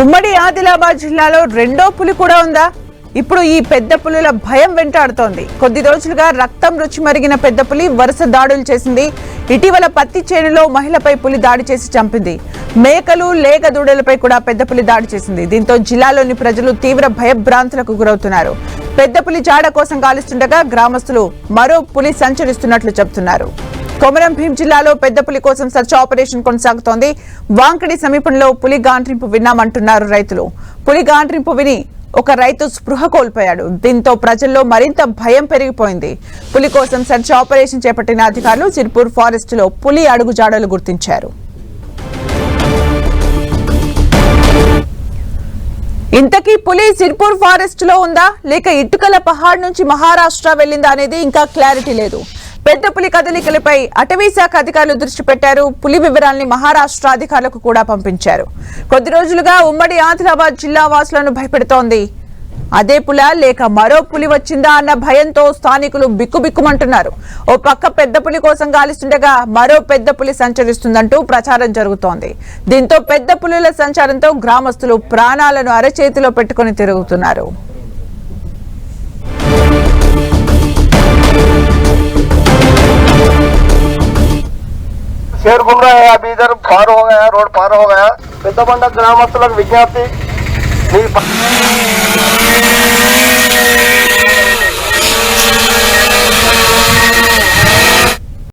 ఉమ్మడి ఆదిలాబాద్ జిల్లాలో రెండో పులి కూడా ఉందా? ఇప్పుడు ఈ పెద్ద పులుల భయం వెంటాడుతోంది. కొద్ది రోజులుగా రక్తం రుచి మరిగిన పెద్ద పులి వరుస దాడులు చేసింది. ఇటీవల పత్తి చేనులో మహిళపై పులి దాడి చేసి చంపింది. మేకలు లేగ దూడలపై కూడా పెద్ద పులి దాడి చేసింది. దీంతో జిల్లాలోని ప్రజలు తీవ్ర భయభ్రాంతులకు గురవుతున్నారు. పెద్ద పులి జాడ కోసం గాలిస్తుండగా గ్రామస్తులు మరో పులి సంచరిస్తున్నట్లు చెబుతున్నారు. కొమరం భీం జిల్లాలో పెద్ద పులి కోసం సర్చ్ ఆపరేషన్ కొనసాగుతోంది. వాంకడి సమీపంలో పులి గాండ్రింపు విన్నామంటున్నారు రైతులు. పులి గాండ్రింపు విని ఒక రైతు స్పృహ కోల్పోయాడు. దీంతో ప్రజల్లో మరింత భయం పెరిగిపోయింది. పులి కోసం సర్చ్ ఆపరేషన్ చేపట్టిన అధికారులు సిర్పూర్ ఫారెస్ట్లో పులి అడుగుజాడలు గుర్తించారు. ఇంతకీ పులి సిర్పూర్ ఫారెస్ట్లో ఉందా? లేక ఇటుకల పహాడ్ నుంచి మహారాష్ట్ర వెళ్ళిందా అనేది ఇంకా క్లారిటీ లేదు. పెద్ద పులి కదలికలపై అటవీ శాఖ అధికారులు దృష్టి పెట్టారు. పులి వివరాల్ని మహారాష్ట్ర అధికారులకు కూడా పంపించారు. కొద్ది రోజులుగా ఉమ్మడి ఆదిలాబాద్ జిల్లా వాసులను భయపెడుతోంది. అదే పుల లేక మరో పులి వచ్చిందా అన్న భయంతో స్థానికులు బిక్కుబిక్కుమంటున్నారు. ఓ పక్క పెద్ద పులి కోసం గాలిస్తుండగా మరో పెద్ద పులి సంచరిస్తుందంటూ ప్రచారం జరుగుతోంది. దీంతో పెద్ద పులుల సంచారంతో గ్రామస్తులు ప్రాణాలను అరచేతిలో పెట్టుకుని తిరుగుతున్నారు. शेर घूम रहा है अभी इधर पार हो गया रोड पार हो गया పెద్దబండ గ్రామస్తులకు విజ్ఞప్తి మీ ప-